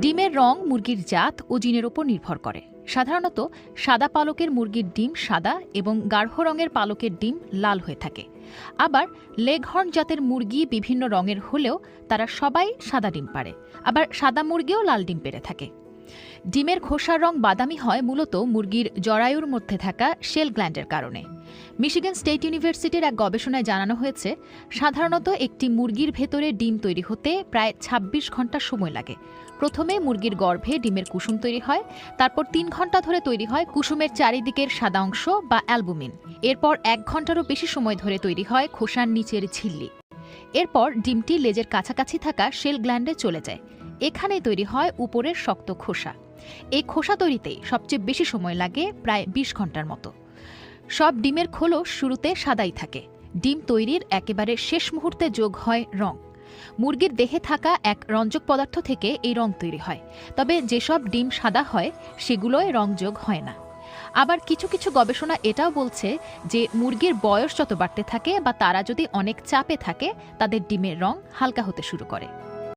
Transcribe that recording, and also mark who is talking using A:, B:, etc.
A: ডিমের রং মুরগির জাত ও জিনের ওপর নির্ভর করে। সাধারণত সাদা পালকের মুরগির ডিম সাদা এবং গাঢ় রঙের পালকের ডিম লাল হয়ে থাকে। আবার লেগহর্ন জাতের মুরগি বিভিন্ন রঙের হলেও তারা সবাই সাদা ডিম পারে আবার সাদা মুরগিও লাল ডিম পেড়ে থাকে। ডিমের খোসার রং বাদামি হয় মূলত মুরগির জরায়ুর মধ্যে থাকা শেল গ্ল্যান্ডের কারণে। মিশিগান স্টেট ইউনিভার্সিটির এক গবেষণায় জানানো হয়েছে, সাধারণত একটি মুরগির ভেতরে ডিম তৈরি হতে প্রায় ২৬ ঘণ্টা সময় লাগে। প্রথমে মুরগির গর্ভে ডিমের কুসুম তৈরি হয়, তারপর তিন ঘণ্টা ধরে তৈরি হয় কুসুমের চারিদিকের সাদা অংশ বা অ্যালবুমিন। এরপর এক ঘন্টারও বেশি সময় ধরে তৈরি হয় খোসার নিচের ঝিল্লি। এরপর ডিমটি লেজের কাছাকাছি থাকা শেল গ্ল্যান্ডে চলে যায়। এখানেই তৈরি হয় উপরের শক্ত খোসা। এই খোসা তৈরিতেই সবচেয়ে বেশি সময় লাগে প্রায় ২০ ঘণ্টার মতো। সব ডিমের খোলস শুরুতে সাদাই থাকে। ডিম তৈরির একেবারে শেষ মুহূর্তে যোগ হয় রং। মুরগির দেহে থাকা এক রঞ্জক পদার্থ থেকে এই রং তৈরি হয়। তবে যেসব ডিম সাদা হয়, সেগুলোয় রং যোগ হয় না। আবার কিছু কিছু গবেষণা এটাও বলছে যে মুরগির বয়স যত বাড়তে থাকে বা তারা যদি অনেক চাপে থাকে, তাদের ডিমের রং হালকা হতে শুরু করে।